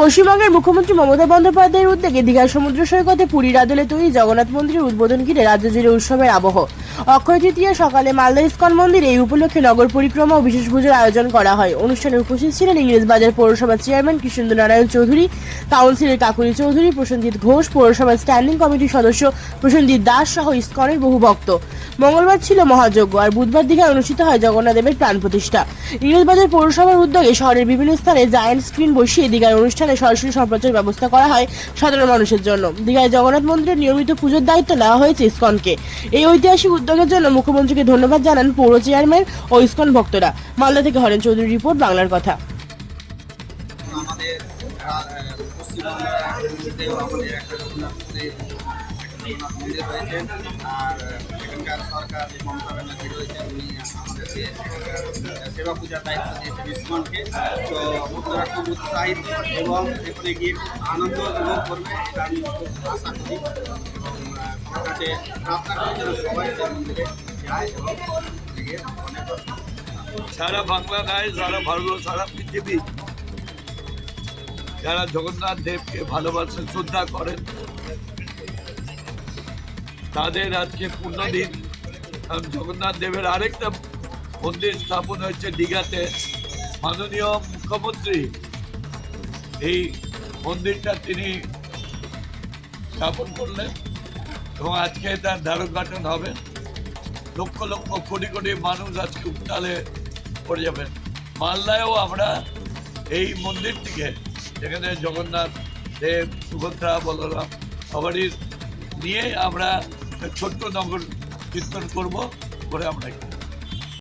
পশ্চিমবঙ্গের মুখ্যমন্ত্রী মমতা বন্দ্যোপাধ্যায়ের উদ্যোগে দীঘার সমুদ্র সৈকতে পুরীর আদলে তৈরি জগন্নাথ মন্দিরের উদ্বোধন ঘিরে রাজ্য জুড়ে উৎসবের আবহ। অক্ষয় তৃতীয়া সকালে মালদা ইস্কন মন্দিরে এই উপলক্ষে নগর পরিক্রমা ও বিশেষ পুজোর আয়োজন করা হয়। অনুষ্ঠানে উপস্থিত ছিলেন ইংরেজবাজার পৌরসভার চেয়ারম্যান কৃষ্ণেন্দ্র নারায়ণ চৌধুরী, কাউন্সিলর কাকুলি চৌধুরী, প্রসেনজিৎ ঘোষ, পৌরসভার স্ট্যান্ডিং কমিটির সদস্য প্রসেনজিৎ দাস সহ ইস্কনের বহু ভক্ত। মঙ্গলবার ছিল মহাযজ্ঞ, আর বুধবার দিঘায় অনুষ্ঠিত হয় জগন্নাথ দেবের প্রাণ প্রতিষ্ঠা। ইংরেজবাজার পৌরসভার উদ্যোগে শহরের বিভিন্ন স্থানে জায়ান্ট স্ক্রিন বসিয়ে দীঘার অনুষ্ঠানে সরাসরি সম্প্রচার ব্যবস্থা করা হয় সাধারণ মানুষের জন্য। দীঘায় জগন্নাথ মন্দিরের নিয়মিত পুজোর দায়িত্ব নেওয়া হয়েছে ইসকনকে। এই ঐতিহাসিক উদ্যোগের জন্য মুখ্যমন্ত্রীকে ধন্যবাদ জানান পৌর চেয়ারম্যান ও ইসকন ভক্তরা। মালদা থেকে হরেন চৌধুরী রিপোর্ট, বাংলার কথা। আমাদের পশ্চিমবঙ্গের একটা রঘুনাথ মন্দির একটা রঘুনাথ মন্দির রয়েছে আর এখানকার সরকার যে মমতা ব্যানার্জি রয়েছে উনি আমাদেরকে এখানকার সেবা পূজার দায়িত্ব এবং গিয়ে আনন্দ করবে গিয়ে সারা সারা ভারত, সারা পৃথিবী। যারা জগন্নাথ দেবকে ভালোবাসেন শ্রদ্ধা করেন। তাদের আজকে পূর্ণদিন। জগন্নাথ দেবের আরেকটা মন্দির স্থাপন হয়েছে দীঘাতে। মাননীয় মুখ্যমন্ত্রী, এই মন্দিরটা তিনি স্থাপন করলেন এবং আজকে তার দ্বারোদ্ঘাটন হবে। লক্ষ লক্ষ কোটি কোটি মানুষ আজকে উত্তালে পড়ে যাবেন। মালদায়ও আমরা এই মন্দিরটিকে, যেখানে জগন্নাথ, দেব, সুভদ্রা, বলরাম সবারই নিয়ে আমরা ছোট্ট নগর কীর্তন করব করে আমরা